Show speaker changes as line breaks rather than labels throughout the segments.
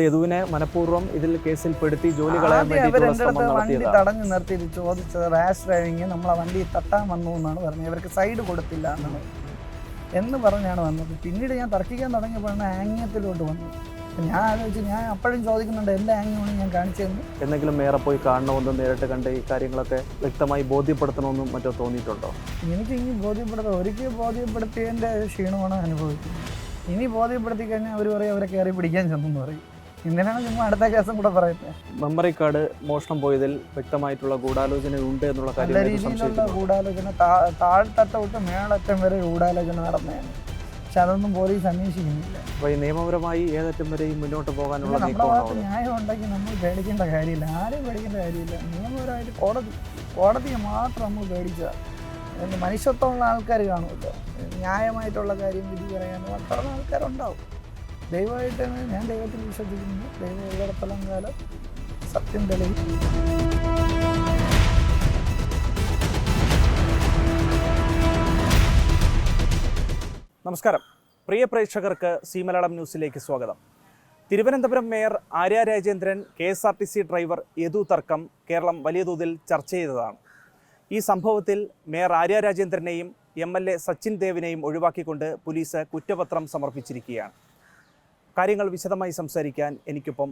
യദുവിനെ മനഃപൂർവം ഇതിൽ കേസിൽ പെടുത്തി ജോലി കളയാൻ
ആദ്യം
വേണ്ടിയിട്ടുള്ള ശ്രമം
വണ്ടി തടഞ്ഞു നിർത്തി ചോദിച്ചത് റാഷ് ഡ്രൈവിങ് നമ്മളെ വണ്ടി തട്ടാൻ വന്നു എന്നാണ് പറഞ്ഞത്. ഇവർക്ക് സൈഡ് കൊടുത്തില്ല എന്നാണ് എന്ന് പറഞ്ഞാണ് വന്നത്. പിന്നീട് ഞാൻ തർക്കിക്കാൻ തുടങ്ങിയപ്പോഴാണ് ആംഗ്യത്തിലോട്ട് വന്നത്. ഞാൻ ആലോചിച്ച് ഞാൻ അപ്പോഴും ചോദിക്കുന്നുണ്ട് എന്റെ ആംഗ്യമാണ് ഞാൻ കാണിച്ചതെന്ന്?
എന്തെങ്കിലും മേറെ പോയി കാണണമെന്നും നേരിട്ട് കണ്ട് ഈ കാര്യങ്ങളൊക്കെ വ്യക്തമായി ബോധ്യപ്പെടുത്തണമെന്നും മറ്റോ തോന്നിയിട്ടുണ്ടോ?
എനിക്ക് ഇനി ബോധ്യപ്പെടുത്തുക ഒരിക്കൽ ബോധ്യപ്പെടുത്തിയതിന്റെ ക്ഷീണമാണ് അനുഭവിക്കുന്നത്. ഇനി ബോധ്യപ്പെടുത്തി കഴിഞ്ഞാൽ അവർ പറയും അവരെ കയറി പിടിക്കാൻ ചെന്നെന്ന് പറയും. എന്തിനാണ് ചുമ്മാ അടുത്ത കേസും കൂടെ പറയുന്നത്.
മെമ്മറി കാർഡ് മോഷണം പോയതിൽ വ്യക്തമായിട്ടുള്ള ഗൂഢാലോചന ഉണ്ട് എന്നുള്ള കാര്യം
നല്ല രീതിയിലുള്ള
സംശയിക്കുന്നു.
ഗൂഢാലോചന താ- താഴ്ത്തട്ട തൊട്ട് മേളറ്റം വരെ ഗൂഢാലോചന നടന്നതാണ്. പക്ഷെ അതൊന്നും പോലീസ് അന്വേഷിക്കുന്നില്ല.
അപ്പൊ ഈ നിയമപരമായി ഏതറ്റം വരെയും മുന്നോട്ട് പോകാനുള്ള
നമ്മുടെ
നീക്കമാണോ
ഭാഗത്ത് ന്യായം ഉണ്ടെങ്കിൽ നമ്മൾ പേടിക്കേണ്ട കാര്യമില്ല. ആരും പേടിക്കേണ്ട കാര്യമില്ല. നിയമപരമായിട്ട് കോടതി കോടതിയെ മാത്രം നമ്മൾ പേടിച്ചതാണ് മനുഷ്യത്വമുള്ള ആൾക്കാർ കാണുമല്ലോ. ന്യായമായിട്ടുള്ള കാര്യം വിധി പറയാൻ അത്ര ആൾക്കാരുണ്ടാവും. ദൈവമായിട്ട് ഞാൻ ദൈവത്തിൽ വിശ്വസിക്കുന്നത് ദൈവം ഉള്ളിടത്തോളം കാലം സത്യം തെളിയും.
നമസ്കാരം. പ്രിയ പ്രേക്ഷകർക്ക് സി ന്യൂസിലേക്ക് സ്വാഗതം. Thiruvananthapuram mayor Arya Rajendran K S R T C driver Yadu തർക്കം കേരളം വലിയ തോതിൽ ചർച്ച ചെയ്തതാണ്. ഈ സംഭവത്തിൽ മേയർ ആര്യ രാജേന്ദ്രനെയും എം എൽ എ സച്ചിൻ ദേവിനെയും ഒഴിവാക്കിക്കൊണ്ട് പോലീസ് കുറ്റപത്രം സമർപ്പിച്ചിരിക്കുകയാണ്. കാര്യങ്ങൾ വിശദമായി സംസാരിക്കാൻ എനിക്കിപ്പം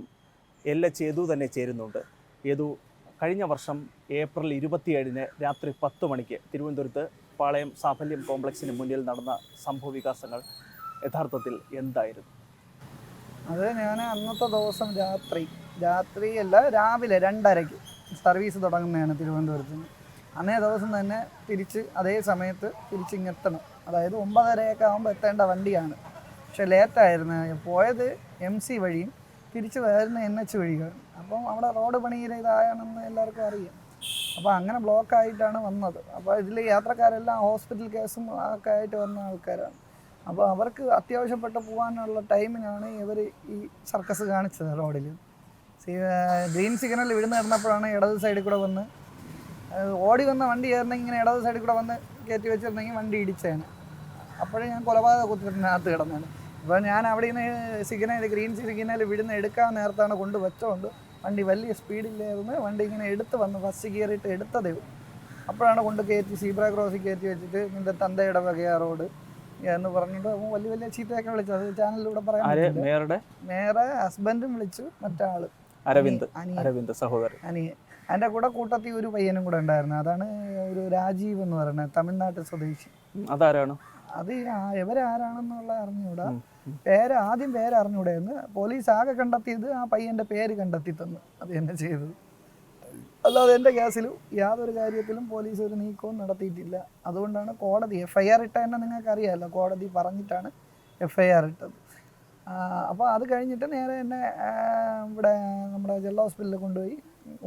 എൽ എച്ച് തന്നെ ചേരുന്നുണ്ട്. യദു കഴിഞ്ഞ വർഷം ഏപ്രിൽ ഇരുപത്തിയേഴിന് രാത്രി പത്ത് മണിക്ക് തിരുവനന്തപുരത്ത് പാളയം സാഫല്യം കോംപ്ലക്സിന് മുന്നിൽ നടന്ന സംഭവ വികാസങ്ങൾ യഥാർത്ഥത്തിൽ എന്തായിരുന്നു?
അത് ഞാൻ അന്നത്തെ ദിവസം രാത്രി രാത്രിയല്ല രാവിലെ രണ്ടരയ്ക്ക് സർവീസ് തുടങ്ങുന്നതാണ് തിരുവനന്തപുരത്ത് അന്നേ ദിവസം തന്നെ തിരിച്ച് അതേ സമയത്ത് തിരിച്ചിങ്ങെത്തണം. അതായത് ഒമ്പതരയൊക്കെ ആകുമ്പോൾ എത്തേണ്ട വണ്ടിയാണ്. പക്ഷെ ലേറ്റായിരുന്നു. പോയത് എം സി വഴിയും തിരിച്ചു വരുന്ന എൻ എച്ച് വഴിയും. അപ്പം അവിടെ റോഡ് പണിയിൽ ഇതായാണെന്ന് എല്ലാവർക്കും അറിയാം. അപ്പോൾ അങ്ങനെ ബ്ലോക്ക് ആയിട്ടാണ് വന്നത്. അപ്പോൾ ഇതിൽ യാത്രക്കാരെല്ലാം ഹോസ്പിറ്റൽ കേസും ഒക്കെ ആയിട്ട് വന്ന ആൾക്കാരാണ്. അപ്പോൾ അവർക്ക് അത്യാവശ്യപ്പെട്ട് പോകാനുള്ള ടൈമിനാണ് ഇവർ ഈ സർക്കസ് കാണിച്ചത് റോഡിൽ ഗ്രീൻ സിഗ്നൽ വിഴുന്ന് കിടന്നപ്പോഴാണ് ഇടത് സൈഡിൽ കൂടെ വന്ന് ഓടി വന്ന വണ്ടി കയറണമെങ്കിൽ ഇങ്ങനെ ഇടത് സൈഡിൽ കൂടെ വന്ന് കയറ്റി വെച്ചിരുന്നെങ്കിൽ വണ്ടി ഇടിച്ചേനെ. അപ്പോഴേ ഞാൻ കൊലപാതക കുത്തിട്ടിനകത്ത് കിടന്നത് അപ്പോൾ ഞാൻ അവിടെ നിന്ന് സിഗ്നൽ ഗ്രീൻ സിഗ്നൽ വിടുന്ന എടുക്കാൻ നേരത്താണ് കൊണ്ട് വെച്ചോണ്ട് വണ്ടി വലിയ സ്പീഡില്ലായിരുന്നു വണ്ടി ഇങ്ങനെ എടുത്ത് വന്ന് ഫസ്റ്റ് കയറിയിട്ട് എടുത്തതേ അപ്പോഴാണ് കൊണ്ട് കയറ്റി സീബ്ര ക്രോസ് കയറ്റി വെച്ചിട്ട് നിന്റെ തന്തയുടെ വകയാ റോഡ് എന്ന് പറഞ്ഞിട്ട് വലിയ വലിയ ചീത്തയൊക്കെ വിളിച്ചു. അത് ചാനലിലൂടെ പറയാൻ. നേരെ ഹസ്ബൻഡും വിളിച്ചു മറ്റാൾ.
അരവിന്ദ്. അരവിന്ദ് സഹോദരൻ.
അനിയൻ. എന്റെ കൂടെ കൂട്ടത്തിൽ ഒരു പയ്യനും കൂടെ ഉണ്ടായിരുന്നു. അതാണ് ഒരു രാജീവ് എന്ന് പറയുന്നത് തമിഴ്നാട്ടിൽ സ്വദേശി.
അതാരാണ്?
അത് ഇവരാരാണെന്നുള്ള അറിഞ്ഞൂടാ. പേര് ആദ്യം പേര് അറിഞ്ഞൂടായിരുന്നു പോലീസ് ആകെ കണ്ടെത്തിയത് ആ പയ്യന്റെ പേര് കണ്ടെത്തി തന്നു അത് എന്നെ ചെയ്തത്. അല്ലാതെ എന്റെ കേസിലും യാതൊരു കാര്യത്തിലും പോലീസ് ഒരു നീക്കവും നടത്തിയിട്ടില്ല. അതുകൊണ്ടാണ് കോടതി എഫ് ഐ ആർ ഇട്ട തന്നെ നിങ്ങൾക്ക് അറിയാമല്ലോ കോടതി പറഞ്ഞിട്ടാണ് എഫ് ഐ ആർ ഇട്ടത് അപ്പോൾ അത് കഴിഞ്ഞിട്ട് നേരെ എന്നെ ഇവിടെ നമ്മുടെ ജില്ലാ ഹോസ്പിറ്റലിൽ കൊണ്ടുപോയി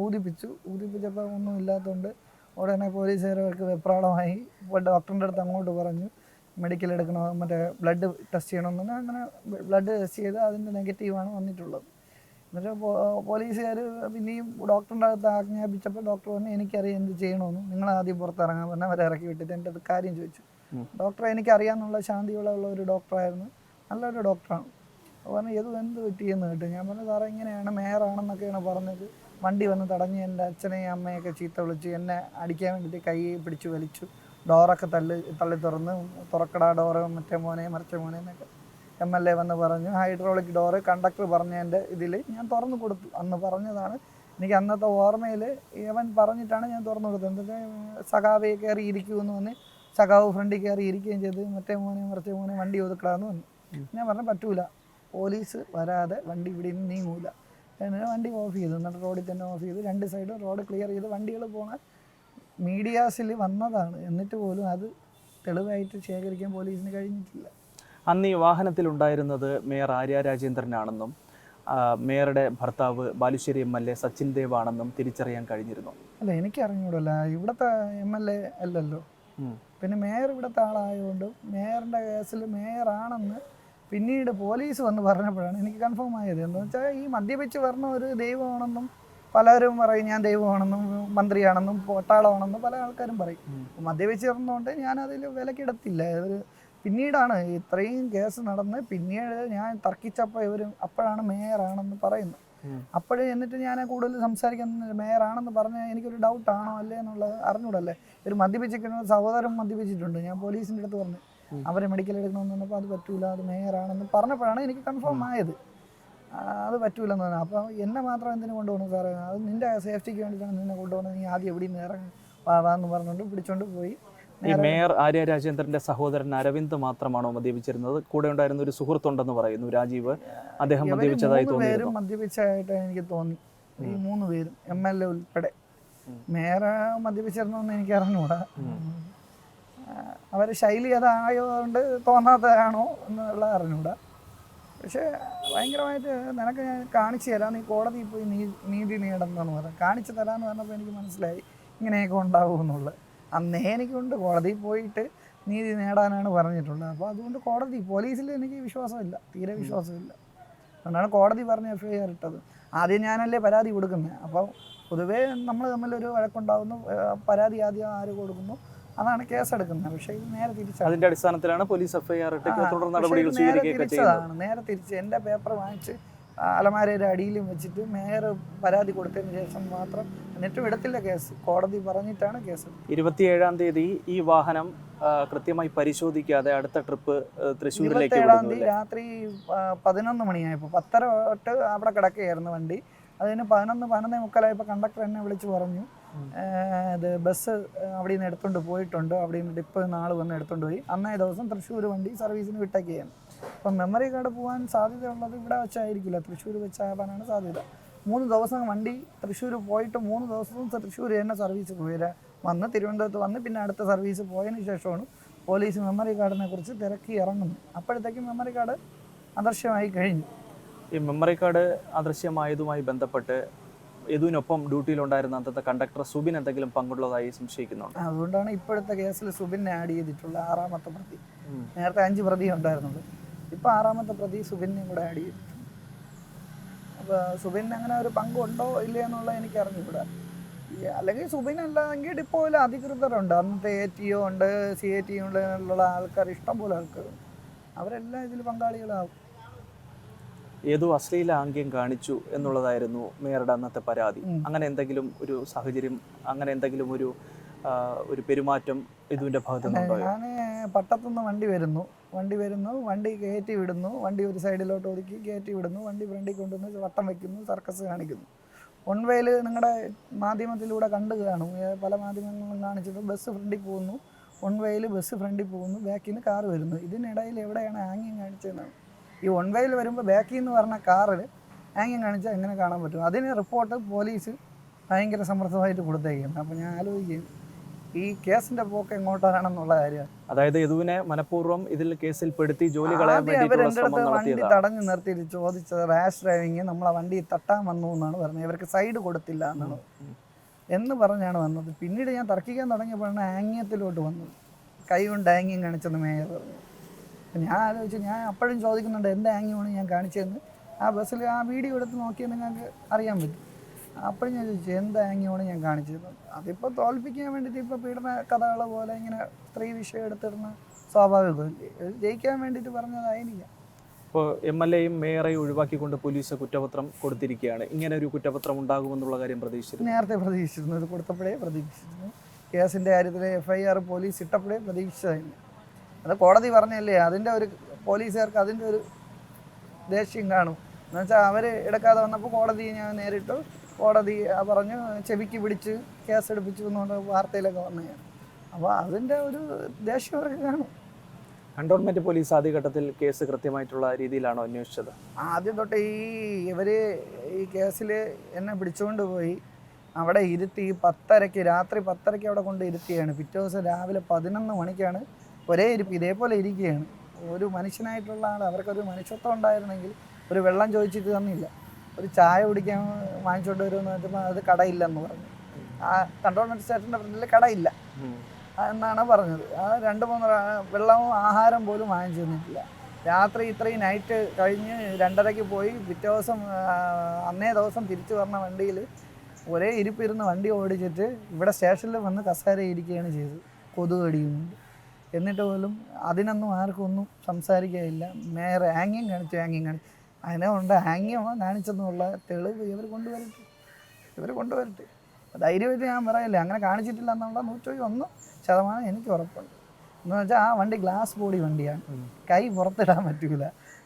ഊതിപ്പിച്ചു. ഊതിപ്പിച്ചപ്പോൾ ഒന്നും ഇല്ലാത്തതുകൊണ്ട് ഉടനെ പോലീസുകാർക്ക് വെപ്രാളമായി. ഇപ്പോൾ ഡോക്ടറിന്റെ അടുത്ത് അങ്ങോട്ട് പറഞ്ഞു. മെഡിക്കൽ എടുക്കണോ മറ്റേ ബ്ലഡ് ടെസ്റ്റ് ചെയ്യണമെന്ന് അങ്ങനെ ബ്ലഡ് ടെസ്റ്റ് ചെയ്ത് അതിന്റെ നെഗറ്റീവാണ് വന്നിട്ടുള്ളത്. എന്നിട്ട് പോലീസുകാർ പിന്നെയും ഡോക്ടറിന്റെ അടുത്ത് ആജ്ഞാപിച്ചപ്പോൾ ഡോക്ടർ പറഞ്ഞു എനിക്കറിയാം എന്ത് ചെയ്യണമെന്ന് നിങ്ങൾ ആദ്യം പുറത്തിറങ്ങാൻ പറഞ്ഞാൽ അവരെ ഇറക്കി വിട്ടിട്ട് എന്റെ കാര്യം ചോദിച്ചു. ഡോക്ടറെ എനിക്കറിയാമെന്നുള്ള ശാന്തിയുള്ള ഒരു ഡോക്ടറായിരുന്നു നല്ലൊരു ഡോക്ടറാണ് അപ്പോൾ പറഞ്ഞു ഏത് എന്ത് പറ്റിയെന്ന് കേട്ടു? ഞാൻ പറഞ്ഞു സാറേ ഇങ്ങനെയാണ് മേയറാണെന്നൊക്കെയാണ് പറഞ്ഞത്. വണ്ടി വന്ന് തടഞ്ഞ് എന്റെ അച്ഛനെയും അമ്മയൊക്കെ ചീത്ത വിളിച്ചു. എന്നെ അടിക്കാൻ വേണ്ടിയിട്ട് കൈ പിടിച്ച് വലിച്ചു. ഡോറൊക്കെ തള്ളി തള്ളി തുറന്ന് തുറക്കടാ ഡോറ് മറ്റേ മോനെ മറിച്ച മോനെ എന്നൊക്കെ എം എൽ എ വന്ന് പറഞ്ഞു. ഹൈഡ്രോളിക് ഡോറ് കണ്ടക്ടർ പറഞ്ഞതിന്റെ ഇതിൽ ഞാൻ തുറന്നു കൊടുത്തു. അന്ന് പറഞ്ഞതാണ് എനിക്ക് അന്നത്തെ ഓർമ്മയിൽ ഇവൻ പറഞ്ഞിട്ടാണ് ഞാൻ തുറന്നു കൊടുത്തത്. എന്തൊക്കെ സഖാവെ കയറി ഇരിക്കുമെന്ന് പറഞ്ഞ് സഖാവ് ഫ്രണ്ടിൽ കയറി ഇരിക്കുകയും ചെയ്ത് മറ്റേ മോനെ മറിച്ച മോനെ വണ്ടി ഒതുക്കടാന്ന് പറഞ്ഞു. ഞാൻ പറഞ്ഞു പറ്റൂല. പോലീസ് വരാതെ വണ്ടി ഇവിടെ നിന്ന് നീങ്ങൂല. വണ്ടി ഓഫ് ചെയ്തു. എന്നിട്ട് റോഡിൽ തന്നെ ഓഫ് ചെയ്ത്. രണ്ട് സൈഡും റോഡ് ക്ലിയർ ചെയ്ത് വണ്ടികൾ പോകാൻ മീഡിയാസിൽ വന്നതാണ്. എന്നിട്ട് പോലും അത് തെളിവായിട്ട് ശേഖരിക്കാൻ പോലീസിന് കഴിഞ്ഞിട്ടില്ല.
അന്ന് ഈ വാഹനത്തിലുണ്ടായിരുന്നത് മേയർ ആര്യ രാജേന്ദ്രനാണെന്നും മേയറുടെ ഭർത്താവ് Balussery M L A Sachin Dev ആണെന്നും തിരിച്ചറിയാൻ കഴിഞ്ഞിരുന്നു.
അല്ല എനിക്ക് അറിഞ്ഞൂടല്ല ഇവിടുത്തെ എം എൽ എ അല്ലല്ലോ. പിന്നെ മേയർ ഇവിടുത്തെ ആളായതുകൊണ്ട് മേയറിന്റെ കേസിൽ മേയറാണെന്ന് പിന്നീട് പോലീസ് വന്ന് പറഞ്ഞപ്പോഴാണ് എനിക്ക് കൺഫേം ആയത്. എന്താണെന്ന് വെച്ചാൽ ഈ മദ്യപിച്ച് പറഞ്ഞ ഒരു ദൈവമാണെന്നും പലരും പറയും ഞാൻ ദൈവമാണെന്നും മന്ത്രിയാണെന്നും പട്ടാളമാണെന്നും പല ആൾക്കാരും പറയും. മദ്യപിച്ച് പറഞ്ഞുകൊണ്ട് ഞാൻ അതിൽ വിലക്കെടുത്തില്ല. ഒരു പിന്നീടാണ് ഇത്രയും കേസ് നടന്ന് പിന്നീട് ഞാൻ തർക്കിച്ചപ്പോൾ ഇവർ അപ്പോഴാണ് മേയറാണെന്ന് പറയുന്നത്. അപ്പോഴും എന്നിട്ട് ഞാൻ കൂടുതൽ സംസാരിക്കുന്ന മേയറാണെന്ന് പറഞ്ഞ് എനിക്കൊരു ഡൗട്ടാണോ അല്ലേ എന്നുള്ളത് അറിഞ്ഞൂടല്ലേ? ഒരു മദ്യപിച്ചിരിക്കുന്ന സഹോദരൻ മദ്യപിച്ചിട്ടുണ്ട്. ഞാൻ പോലീസിന്റെ അടുത്ത് പറഞ്ഞു അവരെ മെഡിക്കൽ എടുക്കണമെന്ന് പറഞ്ഞപ്പോൾ അത് പറ്റൂല അത് മേയറാണെന്ന് പറഞ്ഞപ്പോഴാണ് എനിക്ക് കൺഫേം ആയത്. അത് പറ്റൂലെന്ന് പറഞ്ഞു. അപ്പോൾ എന്നെ മാത്രം എന്തിനു കൊണ്ടുപോകണം സാറേ? അത് നിന്റെ സേഫ്റ്റിക്ക് വേണ്ടിയിട്ടാണ് നിന്നെ കൊണ്ടുപോകുന്നത്. നീ ആദ്യം എവിടെ നിന്ന് ഇറങ്ങി പറഞ്ഞുകൊണ്ട് പിടിച്ചോണ്ട് പോയി.
ഈ മേയർ ആര്യ രാജേന്ദ്രന്റെ സഹോദരൻ അരവിന്ദ് മാത്രമാണോ മദ്യപിച്ചിരുന്നത്? കൂടെ ഉണ്ടായിരുന്ന ഒരു സുഹൃത്തുണ്ടെന്ന് പറയുന്നു രാജീവ്. അദ്ദേഹം മദ്യപിച്ചതായി തോന്നി
മദ്യപിച്ചായിട്ട് എനിക്ക് തോന്നി. ഈ മൂന്ന് പേരും എം എൽ എ ഉൾപ്പെടെ. മേയർ മദ്യപിച്ചിരുന്നോന്ന് എനിക്ക് അറിഞ്ഞൂടാ അവരെ ശൈലി അതായതുകൊണ്ട് തോന്നാത്തതാണോ എന്നുള്ള അറിഞ്ഞൂടാ. പക്ഷേ ഭയങ്കരമായിട്ട് നിനക്ക് ഞാൻ കാണിച്ചു തരാം. നീ കോടതി പോയി നീ നീതി എന്ന് പറഞ്ഞു കാണിച്ചു തരാമെന്ന് പറഞ്ഞപ്പോൾ എനിക്ക് മനസ്സിലായി ഇങ്ങനെയൊക്കെ ഉണ്ടാവും എന്നുള്ളത്. അന്നേ എനിക്കുണ്ട്. കോടതിയിൽ പോയിട്ട് നീതി നേടാനാണ് പറഞ്ഞിട്ടുള്ളത്. അപ്പോൾ അതുകൊണ്ട് കോടതി പോലീസിൽ എനിക്ക് വിശ്വാസമില്ല. തീരെ വിശ്വാസമില്ല. അതുകൊണ്ടാണ് കോടതി പറഞ്ഞ് എഫ് ഐ ആർ ഇട്ടത്. ആദ്യം ഞാനല്ലേ പരാതി കൊടുക്കുന്നത്. അപ്പോൾ പൊതുവേ നമ്മൾ തമ്മിലൊരു വഴക്കുണ്ടാകുന്നു പരാതി ആദ്യം ആര് കൊടുക്കുന്നു? അതാണ് കേസെടുക്കുന്നത്. പക്ഷേ ഇത് നേരെ തിരിച്ചാണ്
അതിന്റെ അടിസ്ഥാനത്തിലാണ് പോലീസ് എഫ്ഐആർ ഇട്ട് തുടർ നടപടികൾ സ്വീകരിക്കുകയൊക്കെ ചെയ്യുന്നത്.
നേരെ തിരിച്ച് എന്റെ പേപ്പർ വാങ്ങിച്ച് അലമാരയുടെ അടിയിലും വെച്ചിട്ട് മേയർ പരാതി കൊടുത്തതിന് ശേഷം മാത്രം എന്നിട്ടും എടുത്തില്ല കേസ്. കോടതി പറഞ്ഞിട്ടാണ് കേസ്.
ഇരുപത്തിയേഴാം തീയതി ഈ വാഹനം കൃത്യമായി പരിശോധിക്കാതെ അടുത്ത ട്രിപ്പ് തൃശ്ശൂരിലേക്ക് ഏഴാം
തീയതി രാത്രി പതിനൊന്ന് മണിയായപ്പോൾ പത്തര തൊട്ട് അവിടെ കിടക്കുകയായിരുന്നു വണ്ടി. അതിന് പതിനൊന്ന് പതിനൊന്നേ മുക്കാലായപ്പോൾ കണ്ടക്ടർ എന്നെ വിളിച്ച് പറഞ്ഞു ഇത് ബസ് അവിടെ നിന്ന് എടുത്തുകൊണ്ട് പോയിട്ടുണ്ട്. അവിടെ നിന്ന് ഡിപ്പ് നാൾ വന്ന് എടുത്തുകൊണ്ട് പോയി. അന്നേ ദിവസം തൃശ്ശൂർ വണ്ടി സർവീസിന് വിട്ടേക്കുകയാണ് അപ്പം മെമ്മറി കാർഡ് പോകാൻ സാധ്യതയുള്ളത് ഇവിടെ വെച്ചായിരിക്കില്ല. തൃശ്ശൂർ വെച്ചാകാനാണ് സാധ്യത. മൂന്ന് ദിവസം വണ്ടി തൃശ്ശൂർ പോയിട്ട് മൂന്ന് ദിവസവും തൃശ്ശൂർ തന്നെ സർവീസ് പോയി. വന്ന് തിരുവനന്തപുരത്ത് വന്ന് പിന്നെ അടുത്ത സർവീസ് പോയതിന് ശേഷമാണ് പോലീസ് മെമ്മറി കാർഡിനെ കുറിച്ച് തിരക്കി ഇറങ്ങുന്നു അപ്പോഴത്തേക്കും മെമ്മറി കാർഡ് അദൃശ്യമായി കഴിഞ്ഞു.
ഈ മെമ്മറി കാർഡ് അദൃശ്യമായതുമായി ബന്ധപ്പെട്ട് യദുവിനൊപ്പം ഡ്യൂട്ടിയിലുണ്ടായിരുന്ന അന്നത്തെ കണ്ടക്ടർ സുബിൻ എന്തെങ്കിലും പങ്കുള്ളതായി സംശയിക്കുന്നുണ്ട്.
അതുകൊണ്ടാണ് ഇപ്പോഴത്തെ കേസിൽ സുബിനെ ആഡ് ചെയ്തിട്ടുള്ള ആറാമത്തെ പ്രതി. നേരത്തെ അഞ്ച് പ്രതി ഉണ്ടായിരുന്നുള്ളൂ. ഇപ്പൊ ആറാമത്തെ പ്രതി സുബിനെയും കൂടെ ആഡ് ചെയ്തിട്ടുണ്ട്. അപ്പൊ സുബിന് അങ്ങനെ ഒരു പങ്കുണ്ടോ ഇല്ലയോ എന്നുള്ളത് എനിക്ക് അറിഞ്ഞുകൂടാ അല്ലെങ്കിൽ സുബിൻ അല്ലാതെങ്കിൽ ഡിപ്പോയിൽ അധികൃതരുണ്ട്. അന്നത്തെ എ ടി ഒ ഉണ്ട് സി എ ടി ഉള്ള ആൾക്കാർ ഇഷ്ടംപോലെ ആൾക്കാരുണ്ട്. അവരെല്ലാം ഇതിൽ പങ്കാളികളാവും.
ഏതോ അശ്ലീല ആംഗ്യം കാണിച്ചു എന്നുള്ളതായിരുന്നു മേയറുടെ അന്നത്തെ പരാതി. അങ്ങനെ എന്തെങ്കിലും ഒരു സാഹചര്യം അങ്ങനെ എന്തെങ്കിലും ഒരു ഒരു പെരുമാറ്റം യദുവിന്റെ ഭാഗത്തു
ഞാൻ പട്ടത്തുനിന്ന് വണ്ടി വരുന്നു. വണ്ടി വരുന്നു വണ്ടി കയറ്റി വിടുന്നു. വണ്ടി ഒരു സൈഡിലോട്ട് ഒതുക്കി കയറ്റി വിടുന്നു. വണ്ടി ഫ്രണ്ടിൽ കൊണ്ടുവന്ന് വട്ടം വെക്കുന്നു സർക്കസ് കാണിക്കുന്നു. വൺ വേയിൽ നിങ്ങളുടെ മാധ്യമത്തിലൂടെ കണ്ടു കാണും. പല മാധ്യമങ്ങളും കാണിച്ചത് ബസ് ഫ്രണ്ടിൽ പോകുന്നു. വൺ വേയിൽ ബസ് ഫ്രണ്ടിൽ പോകുന്നു. ബാക്കിൽ നിന്ന് കാർ വരുന്നു. ഇതിനിടയിൽ എവിടെയാണ് ആംഗ്യം കാണിച്ചതെന്നാണ്? ഈ വൺ വേയിൽ വരുമ്പോൾ ബാക്കിൽ നിന്ന് പറഞ്ഞ കാറിൽ ആംഗ്യം കാണിച്ചാൽ എങ്ങനെ കാണാൻ പറ്റും? അതിന് റിപ്പോർട്ട് പോലീസ് ഭയങ്കര സമർത്ഥമായിട്ട് കൊടുത്തേക്കുന്നു. അപ്പോൾ ഞാൻ ആലോചിക്കും ഈ കേസിന്റെ പോക്ക് എങ്ങോട്ടാണെന്നുള്ള കാര്യം.
അതായത് യദുവിനെ മനഃപൂർവം ഇതിൽ കേസിൽ പെടുത്തി ജോലി
വണ്ടി തടഞ്ഞു നിർത്തിയിട്ട് ചോദിച്ചത് റാഷ് ഡ്രൈവിങ് നമ്മളെ വണ്ടി തട്ടാൻ വന്നു എന്നാണ് പറഞ്ഞത്. ഇവർക്ക് സൈഡ് കൊടുത്തില്ല എന്നാണ്. എന്ന് പറഞ്ഞാണ് വന്നത്. പിന്നീട് ഞാൻ തർക്കിക്കാൻ തുടങ്ങിയപ്പോഴാണ് ആംഗ്യത്തിലോട്ട് വന്നത്. കൈ കൊണ്ട് ആംഗ്യം കാണിച്ചെന്ന് മേയർ പറഞ്ഞു. ഞാൻ ആലോചിച്ചു ഞാൻ അപ്പോഴും ചോദിക്കുന്നുണ്ട് എന്റെ ആംഗ്യമാണ് ഞാൻ കാണിച്ചതെന്ന്? ആ ബസ്സിൽ ആ വീഡിയോ എടുത്ത് നോക്കിയാൽ നിങ്ങൾക്ക് അറിയാൻ പറ്റും. അപ്പോഴും ഞാൻ ചോദിച്ചു എന്ത് ആംഗ്യമാണ് ഞാൻ കാണിച്ചത് അതിപ്പോൾ തോൽപ്പിക്കാൻ വേണ്ടിയിട്ട് ഇപ്പോൾ പീഡന കഥകൾ പോലെ ഇങ്ങനെ സ്ത്രീ വിഷയം എടുത്തിടുന്ന സ്വാഭാവികമല്ലേ ജയിക്കാൻ വേണ്ടിയിട്ട് പറഞ്ഞതായിരിക്കാം.
ഇപ്പോൾ എം എൽ എയും മേയറെയും ഒഴിവാക്കിക്കൊണ്ട് പോലീസ് കുറ്റപത്രം കൊടുത്തിരിക്കുകയാണ്. ഇങ്ങനെ ഒരു കുറ്റപത്രം ഉണ്ടാകുമെന്നുള്ള കാര്യം പ്രതീക്ഷിച്ചിരുന്നു.
നേരത്തെ പ്രതീക്ഷിച്ചിരുന്നു. ഇത് കൊടുത്തപ്പോഴേ പ്രതീക്ഷിച്ചിരുന്നു. കേസിന്റെ കാര്യത്തിൽ എഫ് ഐ ആർ പോലീസ് ഇട്ടപ്പോഴേ പ്രതീക്ഷിച്ചതായിരുന്നു. അത് കോടതി പറഞ്ഞല്ലേ അതിന്റെ ഒരു പോലീസുകാർക്ക് അതിന്റെ ഒരു ദേഷ്യം കാണും. എന്ന് എന്നുവെച്ചാൽ അവർ എടുക്കാതെ വന്നപ്പോൾ കോടതി ഞാൻ നേരിട്ടു. കോടതി പറഞ്ഞു ചെവിക്ക് പിടിച്ച് കേസ് എടുപ്പിച്ചു എന്നുകൊണ്ട് വാർത്തയിലൊക്കെ വന്നതാണ്. അപ്പോൾ അതിന്റെ ഒരു ദേഷ്യം അവർക്ക് കാണും.
കണ്ടോൺമെന്റ് പോലീസ് ആദ്യഘട്ടത്തിൽ കേസ് കൃത്യമായിട്ടുള്ള രീതിയിലാണോ അന്വേഷിച്ചത്?
ആദ്യം തൊട്ട് ഈ ഇവർ ഈ കേസിൽ എന്നെ പിടിച്ചുകൊണ്ട് പോയി. അവിടെ ഇരുത്തി പത്തരയ്ക്ക് രാത്രി പത്തരയ്ക്ക് അവിടെ കൊണ്ട് ഇരുത്തിയാണ്. പിറ്റേ ദിവസം രാവിലെ പതിനൊന്ന് മണിക്കാണ് ഒരേ ഇരിപ്പ് ഇതേപോലെ ഇരിക്കുകയാണ്. ഒരു മനുഷ്യനായിട്ടുള്ള ആൾ അവർക്കൊരു മനുഷ്യത്വം ഉണ്ടായിരുന്നെങ്കിൽ ഒരു വെള്ളം ചോദിച്ചിട്ട് തന്നില്ല. ഒരു ചായ കുടിക്കാൻ വാങ്ങിച്ചുകൊണ്ട് വരുമെന്ന് വെച്ചപ്പോൾ അത് കടയില്ലെന്ന് പറഞ്ഞു. ആ കണ്ടോൺമെന്റ് സ്റ്റേഷന്റെ ഫ്രണ്ടിൽ കടയില്ല. എന്നാണ് പറഞ്ഞത്. ആ രണ്ട് മൂന്ന് വെള്ളവും ആഹാരം പോലും വാങ്ങിച്ചു തന്നിട്ടില്ല. രാത്രി ഇത്രയും നൈറ്റ് കഴിഞ്ഞ് രണ്ടരയ്ക്ക് പോയി പിറ്റേ ദിവസം അന്നേ ദിവസം തിരിച്ചു വന്ന വണ്ടിയിൽ ഒരേ ഇരിപ്പിരുന്ന് വണ്ടി ഓടിച്ചിട്ട് ഇവിടെ സ്റ്റേഷനിൽ വന്ന് കസേര ഇരിക്കുകയാണ് ചെയ്തത്. കൊതുക് കടിയുന്നുണ്ട് എന്നിട്ട് പോലും അതിനൊന്നും ആർക്കും ഒന്നും സംസാരിക്കുകയില്ല നേരെ ആംഗ്യം കാണിച്ചു ആംഗ്യം കാണിച്ചു. അതിനെ കൊണ്ട് ആംഗ്യമാണ് കാണിച്ചെന്നുള്ള തെളിവ് ഇവർ കൊണ്ടുവരട്ടെ. ഇവർ കൊണ്ടുവരട്ടെ. ധൈര്യമായിട്ട് ഞാൻ പറയില്ല. അങ്ങനെ കാണിച്ചിട്ടില്ല എന്നുള്ള നൂറ്റി ഒന്ന് ശതമാനം എനിക്ക് ഉറപ്പുണ്ട്. എന്ന് വെച്ചാൽ ആ വണ്ടി ഗ്ലാസ് ബോഡി വണ്ടിയാണ്. കൈ പുറത്തിടാൻ പറ്റൂല.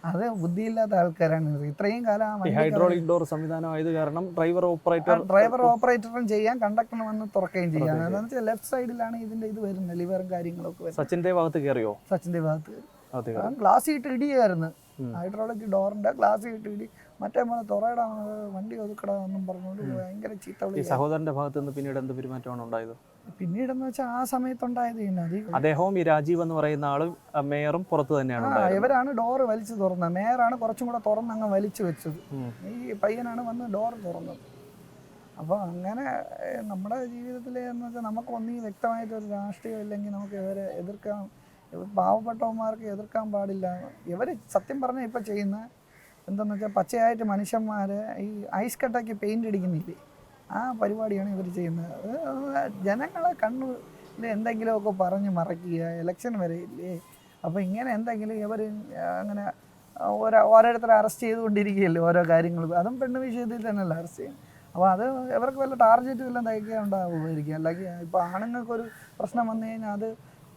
അത് ബുദ്ധിയില്ലാത്ത ആൾക്കാരാണ്. ഇത്രയും കാലം
ഹൈഡ്രോളിക് ഡോർ സംവിധാനം ആയത് കാരണം ഡ്രൈവർ ഓപ്പറേറ്റർ
ഡ്രൈവർ ഓപ്പറേറ്ററും ചെയ്യാം കണ്ടക്ടർ വന്ന് തുറക്കുകയും ചെയ്യാം എന്താണെന്ന് വെച്ചാൽ ലെഫ്റ്റ് സൈഡിലാണ് ഇതിന്റെ ഇത് വരുന്നത് ലിവറും കാര്യങ്ങളൊക്കെ വരുന്നത്.
സച്ചിന്റെ ഭാഗത്ത് കയറിയോ?
സച്ചിന്റെ ഭാഗത്ത് ഗ്ലാസ് ഇട്ട് ഇടിയായിരുന്നു. ഹൈഡ്രോളിക് ഡോറിന്റെ ഗ്ലാസ് ഇട്ട് ഇടി. മറ്റേ പോലെ തുറയിടാ വണ്ടി ഒതുക്കടാ എന്നും പറഞ്ഞുകൊണ്ട് ഭയങ്കര ചീത്ത
സഹോദരന്റെ ഭാഗത്ത് നിന്ന് പിന്നീട് എന്ത് പെരുമാറ്റമാണ് ഉണ്ടായത്?
പിന്നീടെന്ന് വെച്ചാൽ ആ സമയത്തുണ്ടായത്
അദ്ദേഹവും ഈ രാജീവ് എന്ന് പറയുന്ന ആളും മേയറും പുറത്ത് തന്നെയാണ്
ഇവരാണ് ഡോറ് വലിച്ചു തുറന്നത്. മേയറാണ് കുറച്ചും കൂടെ തുറന്ന് അങ്ങ് വലിച്ചു വെച്ചത്. ഈ പയ്യനാണ് വന്ന് ഡോർ തുറന്നത്. അപ്പോൾ അങ്ങനെ നമ്മുടെ ജീവിതത്തിൽ എന്ന് വെച്ചാൽ നമുക്ക് ഒന്നീ വ്യക്തമായിട്ട് ഒരു രാഷ്ട്രീയം ഇല്ലെങ്കിൽ നമുക്ക് ഇവരെ എതിർക്കാൻ പാവപ്പെട്ടവന്മാർക്ക് എതിർക്കാൻ പാടില്ല. ഇവർ സത്യം പറഞ്ഞാൽ ഇപ്പോൾ ചെയ്യുന്ന എന്താണെന്ന് വെച്ചാൽ പച്ചയായിട്ട് മനുഷ്യന്മാരെ ഈ ഐസ് കട്ടയ്ക്ക് പെയിന്റ് അടിക്കുന്നില്ലേ? ആ പരിപാടിയാണ് ഇവർ ചെയ്യുന്നത്. ജനങ്ങളെ കണ്ണു എന്തെങ്കിലുമൊക്കെ പറഞ്ഞ് മറയ്ക്കുക ഇലക്ഷൻ വരെ ഇല്ലേ? അപ്പോൾ ഇങ്ങനെ എന്തെങ്കിലും ഇവർ അങ്ങനെ ഓരോ ഓരോരുത്തരെ അറസ്റ്റ് ചെയ്തുകൊണ്ടിരിക്കുകയല്ലേ ഓരോ കാര്യങ്ങളും. അതും പെണ്ണ് വിഷയത്തിൽ തന്നെയല്ല അറസ്റ്റ് ചെയ്യും അപ്പോൾ അത് ഇവർക്ക് വല്ല ടാർജറ്റ് വല്ലതും തയ്ക്കാൻ ഉണ്ടാവുമായിരിക്കും. അല്ലെങ്കിൽ ഇപ്പോൾ ആണുങ്ങൾക്കൊരു പ്രശ്നം വന്നു കഴിഞ്ഞാൽ അത്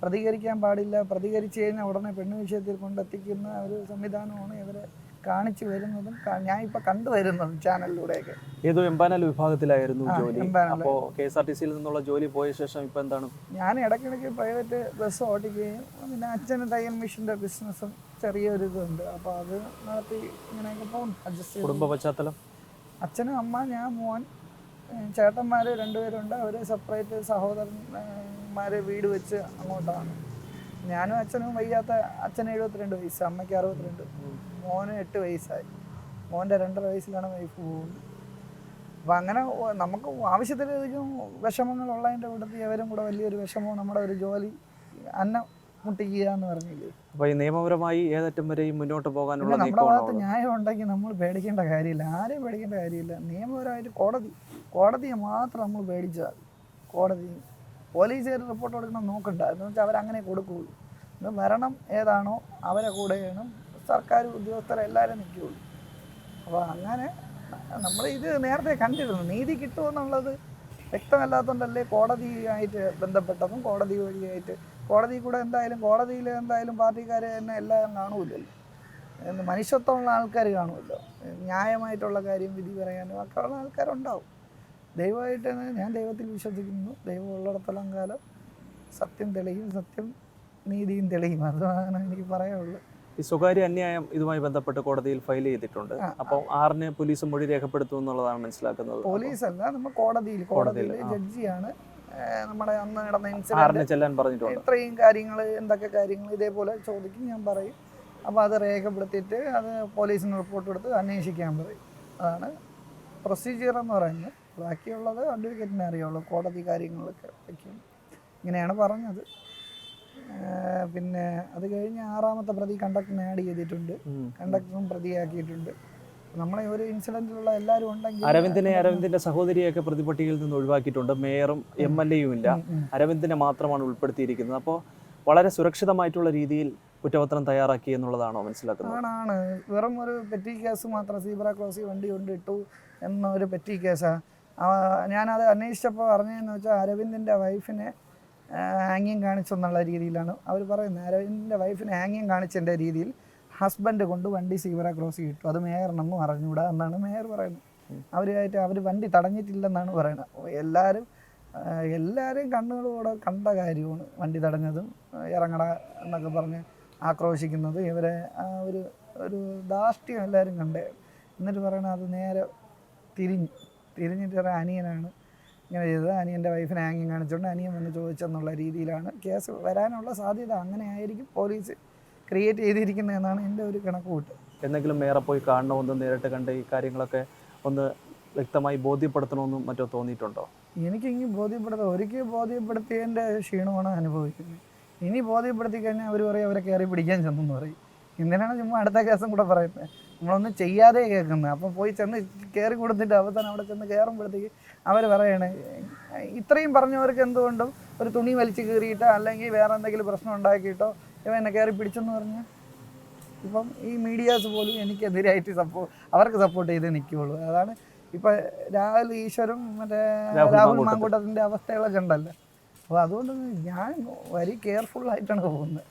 പ്രതികരിക്കാൻ പാടില്ല. പ്രതികരിച്ചു കഴിഞ്ഞാൽ ഉടനെ പെണ്ണ് വിഷയത്തിൽ കൊണ്ടെത്തിക്കുന്ന ഒരു സംവിധാനമാണ് ഇവരെ കാണിച്ചു വരുന്നതും ഞാൻ ഇപ്പൊ കണ്ടുവരുന്നതും ചാനലിലൂടെയൊക്കെ.
ഏതോ എംപാനൽ വിഭാഗത്തിലായിരുന്നു ജോലി. അപ്പോ കെ എസ് ആർ ടി സിയിൽ നിന്നുള്ള ജോലി പോയ ശേഷം ഇപ്പൊ എന്താണ്?
ഞാൻ ഇടയ്ക്കിടയ്ക്ക് പ്രൈവറ്റ് ബസ് ഓടിക്കുകയും പിന്നെ അച്ഛന് തയ്യൽ മെഷീന്റെ ബിസിനസ്സും ചെറിയൊരു ഇതുണ്ട്. അപ്പോൾ അത് നടത്തി ഇങ്ങനെയൊക്കെ പോകും അഡ്ജസ്റ്റ്
കുടുംബ പശ്ചാത്തലം?
അച്ഛനും അമ്മ ഞാൻ മോൻ ചേട്ടന്മാർ രണ്ടുപേരുണ്ട്. അവർ സെപ്പറേറ്റ് സഹോദരന്മാരെ വീട് വെച്ച് അങ്ങോട്ടാണ്. ഞാനും അച്ഛനും വയ്യാത്ത അച്ഛന് എഴുപത്തിരണ്ട് വയസ്സ് അമ്മയ്ക്ക് അറുപത്തിരണ്ട്. മോന് എട്ട് വയസ്സായി. മോന്റെ രണ്ടര വയസ്സിലാണ് വൈഫ് പോകുന്നത്. അപ്പം അങ്ങനെ നമുക്ക് ആവശ്യത്തിലധികം വിഷമങ്ങളുള്ളതിന്റെ കൂട്ടത്തിൽ ഇവരും കൂടെ വലിയൊരു വിഷമവും നമ്മുടെ ഒരു ജോലി അന്നം മുട്ടിക്കുക എന്ന് പറഞ്ഞില്ലേ?
അപ്പോൾ ഈ നിയമപരമായി ഏതറ്റം വരെയും മുന്നോട്ട് പോകാനുള്ള
നമ്മുടെ ഭാഗത്ത് ന്യായം ഉണ്ടെങ്കിൽ നമ്മൾ പേടിക്കേണ്ട കാര്യമില്ല. ആരെയും പേടിക്കേണ്ട കാര്യമില്ല. നിയമപരമായിട്ട് കോടതി കോടതിയെ മാത്രം നമ്മൾ പേടിച്ചാൽ മതി. കോടതി കയറി റിപ്പോർട്ട് കൊടുക്കണം നോക്കണ്ട. എന്ന് വെച്ചാൽ അവരങ്ങനെ കൊടുക്കുകയുള്ളൂ. ഇത് മരണം ഏതാണോ അവരെ കൂടെയാണ് സർക്കാർ ഉദ്യോഗസ്ഥരെല്ലാവരും നിൽക്കുകയുള്ളൂ. അപ്പോൾ അങ്ങനെ നമ്മൾ ഇത് നേരത്തെ കണ്ടിരുന്നു. നീതി കിട്ടുമെന്നുള്ളത് വ്യക്തമല്ലാത്തതുകൊണ്ടല്ലേ കോടതിയായിട്ട് ബന്ധപ്പെട്ടതും കോടതി വഴിയായിട്ട്. കോടതി കൂടെ എന്തായാലും കോടതിയിൽ എന്തായാലും പാർട്ടിക്കാരെ തന്നെ എല്ലാം കാണൂലല്ലോ മനുഷ്യത്വമുള്ള ആൾക്കാർ കാണുമല്ലോ. ന്യായമായിട്ടുള്ള കാര്യം വിധി പറയാനും ഒക്കെ ഉള്ള ആൾക്കാരുണ്ടാവും. ദൈവമായിട്ട് ഞാൻ ദൈവത്തിൽ വിശ്വസിക്കുന്നു. ദൈവം ഉള്ളിടത്തോളം കാലം സത്യം തെളിയും സത്യം നീതിയും തെളിയും. അതാണ് എനിക്ക് പറയാനുള്ളത്.
ഈ സ്വകാര്യ അന്യായം ഇതുമായി ബന്ധപ്പെട്ട് കോടതിയിൽ ഫയൽ ചെയ്തിട്ടുണ്ട്.
അപ്പൊ
അപ്പോൾ ആറിന് പോലീസ് മൊഴി രേഖപ്പെടുത്തും എന്നുള്ളതാണ് മനസ്സിലാക്കുന്നത്.
പോലീസ് അല്ല നമ്മൾ കോടതിയിൽ കോടതിയിൽ ജഡ്ജിയാണ്. നമ്മുടെ അന്ന് നടന്ന ഇൻസിഡന്റ്
ചെല്ലാൻ പറഞ്ഞിട്ടുണ്ട്.
ഇത്രയും കാര്യങ്ങൾ എന്തൊക്കെ കാര്യങ്ങൾ ഇതേപോലെ ചോദിക്കും ഞാൻ പറയും. അപ്പോൾ അത് രേഖപ്പെടുത്തിയിട്ട് അത് പോലീസിന് റിപ്പോർട്ട് കൊടുത്ത് അന്വേഷിക്കാൻ പറയും. അതാണ് പ്രൊസീജിയർ എന്ന് പറയുന്നത്. ബാക്കിയുള്ളത് അഡ്വക്കേറ്റിനെ അറിയുള്ളൂ കോടതി കാര്യങ്ങളൊക്കെ വയ്ക്കും. ഇങ്ങനെയാണ് പറഞ്ഞത്. പിന്നെ അത് കഴിഞ്ഞ് ആറാമത്തെ പ്രതി കണ്ടക്ടറിനെ ആഡ് ചെയ്തിട്ടുണ്ട്. കണ്ടക്ടറും പ്രതിയാക്കിയിട്ടുണ്ട്. നമ്മളെ ഒരു ഇൻസിഡന്റിലുള്ള എല്ലാവരും ഉണ്ടെങ്കിൽ
അരവിന്ദിനെ അരവിന്ദിന്റെ സഹോദരിയൊക്കെ പ്രതിപട്ടികയിൽ നിന്ന് ഒഴിവാക്കിയിട്ടുണ്ട്. മേയറും എം എൽ എയും ഇല്ല. അരവിന്ദിനെ മാത്രമാണ് ഉൾപ്പെടുത്തിയിരിക്കുന്നത്. അപ്പോൾ വളരെ സുരക്ഷിതമായിട്ടുള്ള രീതിയിൽ കുറ്റപത്രം തയ്യാറാക്കി എന്നുള്ളതാണോ മനസ്സിലാക്കുന്നത്?
ആണാണ് വെറും ഒരു പെറ്റി കേസ് മാത്രം സീബ്ര ക്രോസി വണ്ടി കൊണ്ടിട്ടു എന്നൊരു എന്ന പെറ്റി കേസാണ് ഞാനത് അന്വേഷിച്ചപ്പോൾ പറഞ്ഞതെന്ന് വെച്ചാൽ അരവിന്ദിന്റെ വൈഫിനെ ആംഗ്യം കാണിച്ചെന്നുള്ള രീതിയിലാണ് അവർ പറയുന്നത്. അരവിന്ദിന്റെ വൈഫിനെ ഹാങ്ങിങ് കാണിച്ചതിന്റെ രീതിയിൽ ഹസ്ബൻഡ് കൊണ്ട് വണ്ടി സീവറ ക്രോസ് കിട്ടും അത് മേയറിനൊന്നും അറിഞ്ഞൂടാ എന്നാണ് മേയർ പറയുന്നത്. അവരുമായിട്ട് അവർ വണ്ടി തടഞ്ഞിട്ടില്ലെന്നാണ് പറയുന്നത്. എല്ലാവരും എല്ലാവരെയും കണ്ണുകളോടെ കണ്ട കാര്യമാണ് വണ്ടി തടഞ്ഞതും ഇറങ്ങട എന്നൊക്കെ പറഞ്ഞ് ആക്രോശിക്കുന്നത്. ഇവരെ ആ ഒരു ഒരു ധാർഷ്ട്യം എല്ലാവരും കണ്ടേ. എന്നിട്ട് പറയണത് അത് നേരെ തിരിഞ്ഞ്. തിരിഞ്ഞിട്ട് ഒരു അനിയനാണ്. ഇങ്ങനെ ചെയ്തത്. അനിയന്റെ വൈഫിനെ ആംഗ്യം കാണിച്ചുകൊണ്ട് അനിയൻ വന്ന് ചോദിച്ചെന്നുള്ള രീതിയിലാണ് കേസ് വരാനുള്ള സാധ്യത അങ്ങനെ ആയിരിക്കും പോലീസ് ക്രിയേറ്റ് ചെയ്തിരിക്കുന്നത് എന്നാണ് എന്റെ ഒരു കണക്കുകൂട്ട്
എന്തെങ്കിലും മേറെ പോയി കാണണമെന്ന് നേരിട്ട് കണ്ട് ഈ കാര്യങ്ങളൊക്കെ ഒന്ന് വ്യക്തമായി ബോധ്യപ്പെടുത്തണമെന്നും മറ്റോ തോന്നിയിട്ടുണ്ടോ?
എനിക്ക് ഇനി ബോധ്യപ്പെടുത്ത ഒരിക്കൽ ബോധ്യപ്പെടുത്തിയതിന്റെ ക്ഷീണമാണ് അനുഭവിക്കുന്നത്. ഇനി ബോധ്യപ്പെടുത്തി കഴിഞ്ഞാൽ അവർ പറയും അവരെ കയറി പിടിക്കാൻ ചെന്നെന്ന് പറയും. എന്തിനാണ് ചുമ്മാ അടുത്ത കേസും കൂടെ പറയുന്നത്? നമ്മളൊന്നും ചെയ്യാതെ കേൾക്കുന്നത് അപ്പം പോയി ചെന്ന് കയറി കൊടുത്തിട്ട് അവസാനം അവിടെ ചെന്ന് കയറുമ്പോഴത്തേക്ക് അവർ പറയാണ് ഇത്രയും പറഞ്ഞവർക്ക് എന്തുകൊണ്ടും ഒരു തുണി വലിച്ചു കീറിയിട്ടോ അല്ലെങ്കിൽ വേറെ എന്തെങ്കിലും പ്രശ്നം ഉണ്ടാക്കിയിട്ടോ ഇവ എന്നെ കയറി പിടിച്ചെന്ന് പറഞ്ഞാൽ ഇപ്പം ഈ മീഡിയാസ് പോലും എനിക്കെതിരായിട്ട് സപ്പോ അവർക്ക് സപ്പോർട്ട് ചെയ്ത് നിൽക്കുകയുള്ളൂ. അതാണ് ഇപ്പം രാഹുൽ ഈശ്വരും മറ്റേ
രാഹുൽ.
മാങ്കൂട്ടത്തിന്റെ അവസ്ഥകളൊക്കെ ഉണ്ടല്ലോ. അപ്പോൾ അതുകൊണ്ട് ഞാൻ വെരി കെയർഫുൾ ആയിട്ടാണ് പോകുന്നത്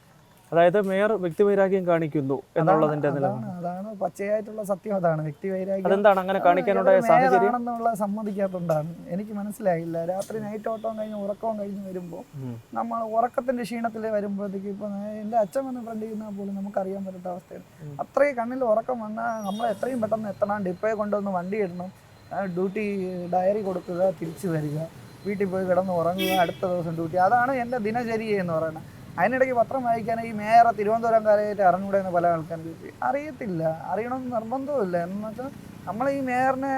അതായത് മേയർ വ്യക്തിവൈരാഗ്യം കാണിക്കുന്നു എന്നുള്ളതിന്റെ
അതാണ്
നിലപാട്.
അതാണ് പച്ചയായിട്ടുള്ള സത്യം അതാണ് വ്യക്തി വൈരാഗ്യം
അതെന്താണ് അങ്ങനെ കാണിക്കാനുണ്ടായ സാഹചര്യം?
സമ്മതിക്കാത്തതുകൊണ്ടാണ്. എനിക്ക് മനസ്സിലായില്ല. രാത്രി നൈറ്റ് ഓട്ടവും കഴിഞ്ഞ് ഉറക്കവും കഴിഞ്ഞ് വരുമ്പോൾ നമ്മൾ ഉറക്കത്തിന്റെ ക്ഷീണത്തിൽ വരുമ്പോഴത്തേക്ക് ഇപ്പൊ എന്റെ അച്ഛൻ വന്ന് ഫ്രണ്ട് ചെയ്യുന്ന പോലും നമുക്കറിയാൻ പറ്റാത്ത അവസ്ഥയാണ്. അത്രയും കണ്ണിൽ ഉറക്കം വന്നാൽ നമ്മൾ എത്രയും പെട്ടെന്ന് എത്തണം ഡിപ്പോയെ കൊണ്ടുവന്ന് വണ്ടി ഇടണം. ഡ്യൂട്ടി ഡയറി കൊടുക്കുക തിരിച്ചു വരിക. വീട്ടിൽ പോയി കിടന്ന് ഉറങ്ങുക അടുത്ത ദിവസം ഡ്യൂട്ടി അതാണ് എന്റെ ദിനചര്യ എന്ന് പറയുന്നത്. അതിനിടയ്ക്ക് പത്രം വായിക്കാൻ ഈ മേയറെ തിരുവനന്തപുരം കാലമായിട്ട് അറിഞ്ഞൂടെ എന്ന് പല ആൾക്കാർക്ക് അറിയത്തില്ല അറിയണമെന്ന് നിർബന്ധമില്ല എന്ന് വെച്ചാൽ നമ്മൾ ഈ മേയറിനെ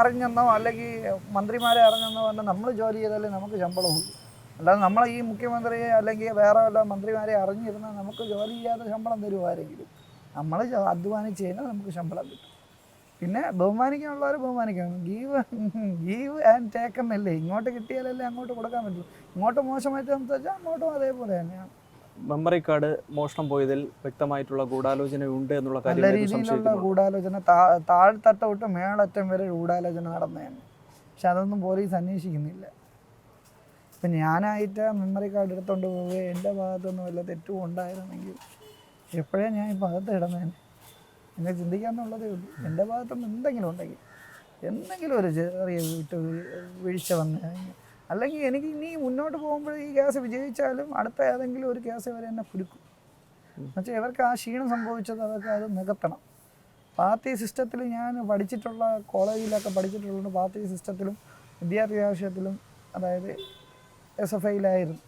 അറിഞ്ഞെന്നോ അല്ലെങ്കിൽ മന്ത്രിമാരെ അറിഞ്ഞെന്നോ പറഞ്ഞാൽ നമ്മൾ ജോലി ചെയ്താലേ നമുക്ക് ശമ്പളമുള്ളൂ അല്ലാതെ നമ്മൾ ഈ മുഖ്യമന്ത്രിയെ അല്ലെങ്കിൽ വേറെ വല്ല മന്ത്രിമാരെ അറിഞ്ഞിരുന്നാൽ നമുക്ക് ജോലി ചെയ്യാതെ ശമ്പളം തരുമായിരിക്കും നമ്മൾ അധ്വാനിച്ച് കഴിഞ്ഞാൽ നമുക്ക് ശമ്പളം കിട്ടും. പിന്നെ ബഹുമാനിക്കാനുള്ളവർ ബഹുമാനിക്കണം. ഗീവ് ഗീവ് ആൻഡ് ടേക്ക് അല്ലേ? ഇങ്ങോട്ട് കിട്ടിയാലല്ലേ അങ്ങോട്ട് കൊടുക്കാൻ പറ്റുള്ളൂ ഇങ്ങോട്ട് മോശമായിട്ട് സംസാരിച്ചാൽ അങ്ങോട്ടും അതേപോലെ തന്നെയാണ്
മെമ്മറി കാർഡ് മോഷണം പോയതിൽ വ്യക്തമായിട്ടുള്ള ഗൂഢാലോചന ഉണ്ട് എന്നുള്ള
നല്ല
കാര്യം
രീതിയിലുള്ള
സംശയിക്കുന്നു
ഗൂഢാലോചന താഴ്ത്തട്ട തൊട്ട് മേളറ്റം വരെ ഗൂഢാലോചന നടന്നതാണ് പക്ഷെ അതൊന്നും പോലീസ് അന്വേഷിക്കുന്നില്ല. ഇപ്പം ഞാനായിട്ട് മെമ്മറി കാർഡ് എടുത്തോണ്ട് പോവുക എന്റെ ഭാഗത്തൊന്നും വല്ല തെറ്റും ഉണ്ടായിരുന്നെങ്കിൽ എപ്പോഴേ ഞാൻ ഈ ഭാഗത്ത് കിടന്നേനെ? എന്നെ ചിന്തിക്കാന്നുള്ളതേ ഉള്ളൂ. എന്റെ ഭാഗത്തുനിന്ന് എന്തെങ്കിലും ഉണ്ടെങ്കിൽ എന്തെങ്കിലും ഒരു ചെറിയ വിട്ട് വീഴ്ച വന്നു കഴിഞ്ഞാൽ അല്ലെങ്കിൽ എനിക്ക് ഇനി മുന്നോട്ട് പോകുമ്പോൾ ഈ കേസ് വിജയിച്ചാലും അടുത്ത ഏതെങ്കിലും ഒരു കേസ് വരെ എന്നെ കുരുക്കും എന്നുവെച്ചാൽ ഇവർക്ക് ആ ക്ഷീണം സംഭവിച്ചത് അതൊക്കെ അത് നികത്തണം. പാർട്ടി സിസ്റ്റത്തിൽ ഞാൻ പഠിച്ചിട്ടുള്ള കോളേജിലൊക്കെ പഠിച്ചിട്ടുള്ള പാർട്ടി സിസ്റ്റത്തിലും വിദ്യാർത്ഥി ആവശ്യത്തിലും അതായത് എസ് എഫ് ഐയിലായിരുന്നു.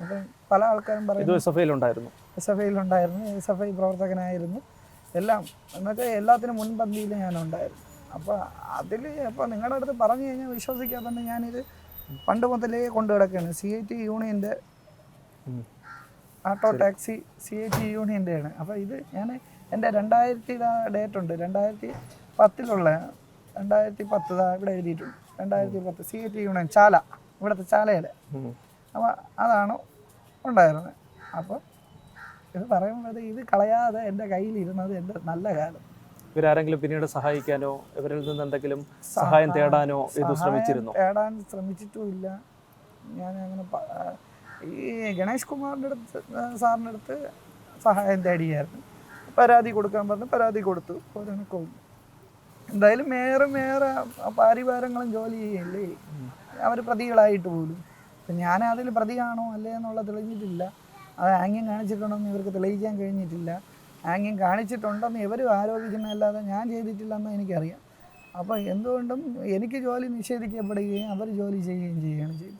അപ്പം പല ആൾക്കാരും പറയുന്നു
എസ് എഫ് ഐയിലുണ്ടായിരുന്നു.
എസ് എഫ് ഐയിലുണ്ടായിരുന്നു എസ് എഫ് ഐ പ്രവർത്തകനായിരുന്നു. എല്ലാം. എന്നൊക്കെ എല്ലാത്തിനും മുൻപന്തിയിൽ ഞാനുണ്ടായിരുന്നു. അപ്പോൾ അതിൽ ഇപ്പോൾ നിങ്ങളുടെ അടുത്ത് പറഞ്ഞു കഴിഞ്ഞാൽ വിശ്വസിക്കാതെ തന്നെ ഞാനിത് പണ്ട് മുതലേ കൊണ്ടു കിടക്കുകയാണ് സി ഐ ടി
യൂണിയന്റെ.
Auto taxi C I T യൂണിയന്റെയാണ് അപ്പോൾ ഇത് ഞാൻ എന്റെ രണ്ടായിരത്തി ഡേറ്റ് ഉണ്ട്. രണ്ടായിരത്തി പത്തിലുള്ള രണ്ടായിരത്തി പത്ത് ഇവിടെ എഴുതിയിട്ടുണ്ട്. രണ്ടായിരത്തി പത്ത് C I T union Chala. ഇവിടുത്തെ
ചാലയിലെ.
അപ്പോൾ അതാണ് ഉണ്ടായിരുന്നത്. അപ്പോൾ ഇത് പറയുമ്പോൾ ഇത് കളയാതെ എന്റെ കയ്യിലിരുന്നത് എന്റെ നല്ല കാലം.
ഇവരാരെങ്കിലും പിന്നീട് സഹായിക്കാനോ ഇവരിൽ നിന്ന് എന്തെങ്കിലും സഹായം തേടാനോ ഇത് ശ്രമിച്ചിരുന്നു?
തേടാൻ ശ്രമിച്ചിട്ടുമില്ല. ഞാൻ അങ്ങനെ ഈ ഗണേഷ് കുമാറിന്റെ അടുത്ത് സാറിന്റെ അടുത്ത് സഹായം തേടിയായിരുന്നു. പരാതി കൊടുക്കാൻ പറഞ്ഞു പരാതി കൊടുത്തു. ഓരോ എന്തായാലും മേറെ മേറെ പാരിവാരങ്ങളും ജോലി ചെയ്യല്ലേ അവർ പ്രതികളായിട്ട് പോലും. ഞാൻ അതിൽ പ്രതിയാണോ അല്ലേ എന്നുള്ളത് തെളിഞ്ഞിട്ടില്ല. അത് ആംഗ്യം കാണിച്ചിട്ടുണ്ടെന്ന് ഇവർക്ക് തെളിയിക്കാൻ കഴിഞ്ഞിട്ടില്ല. ആംഗ്യം കാണിച്ചിട്ടുണ്ടെന്ന് ഇവരും ആരോപിക്കുന്നതല്ലാതെ ഞാൻ ചെയ്തിട്ടില്ലെന്ന് എനിക്കറിയാം. അപ്പോൾ എന്തുകൊണ്ടും എനിക്ക് ജോലി നിഷേധിക്കപ്പെടുകയും അവർ ജോലി ചെയ്യുകയും ചെയ്യുകയാണ് ചെയ്തത്.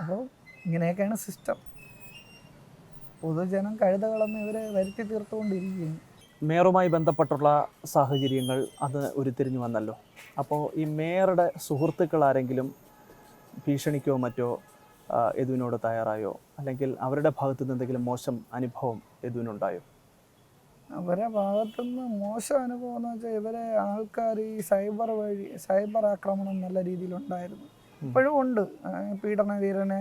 അപ്പോൾ ഇങ്ങനെയൊക്കെയാണ് സിസ്റ്റം. പൊതുജനം കഴുതകളെന്ന് ഇവരെ വരുത്തി തീർത്തുകൊണ്ടിരിക്കുകയാണ്.
മേയറുമായി ബന്ധപ്പെട്ടുള്ള സാഹചര്യങ്ങൾ അത് ഉരുത്തിരിഞ്ഞു വന്നല്ലോ. അപ്പോൾ ഈ മേയറുടെ സുഹൃത്തുക്കൾ ആരെങ്കിലും ഭീഷണിക്കോ മറ്റോ എതുവിനോട് തയ്യാറായോ? അല്ലെങ്കിൽ അവരുടെ ഭാഗത്തു നിന്ന് എന്തെങ്കിലും മോശം അനുഭവം യദുവിനുണ്ടായോ?
അവരെ ഭാഗത്തുനിന്ന് മോശം അനുഭവം എന്ന് വെച്ചാൽ ഇവരെ ആൾക്കാർ ഈ സൈബർ വഴി സൈബർ ആക്രമണം നല്ല രീതിയിലുണ്ടായിരുന്നു. ഇപ്പോഴും ഉണ്ട്. പീഡനവീരനെ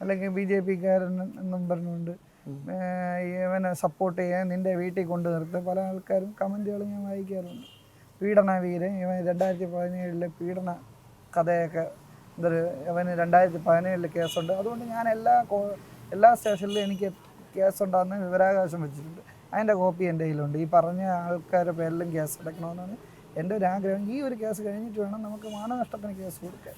അല്ലെങ്കിൽ ബി ജെ പിക്കാരൻ എന്നും പറഞ്ഞുകൊണ്ട് ഇവനെ സപ്പോർട്ട് ചെയ്യാൻ നിന്റെ വീട്ടിൽ കൊണ്ടു നിർത്തി. പല ആൾക്കാരും കമന്റുകൾ ഞാൻ വായിക്കാറുണ്ട്. പീഡനവീരൻ ഇവൻ രണ്ടായിരത്തി പതിനേഴിലെ പീഡന കഥയൊക്കെ എന്തൊരു ഇവന് രണ്ടായിരത്തി പതിനേഴിൽ കേസുണ്ട്. അതുകൊണ്ട് ഞാൻ എല്ലാ എല്ലാ സ്റ്റേഷനിലും എനിക്ക് കേസുണ്ടാകുന്ന വിവരാവകാശം വെച്ചിട്ടുണ്ട്. അതിന്റെ കോപ്പി എന്റെ കയ്യിലുണ്ട്. ഈ പറഞ്ഞ ആൾക്കാരുടെ പേരിലും കേസ് എടുക്കണമെന്നാണ് എന്റെ ഒരു ആഗ്രഹം. ഈ ഒരു കേസ് കഴിഞ്ഞിട്ട് വേണം നമുക്ക് മാനനഷ്ടത്തിന് കേസ് കൊടുക്കാൻ.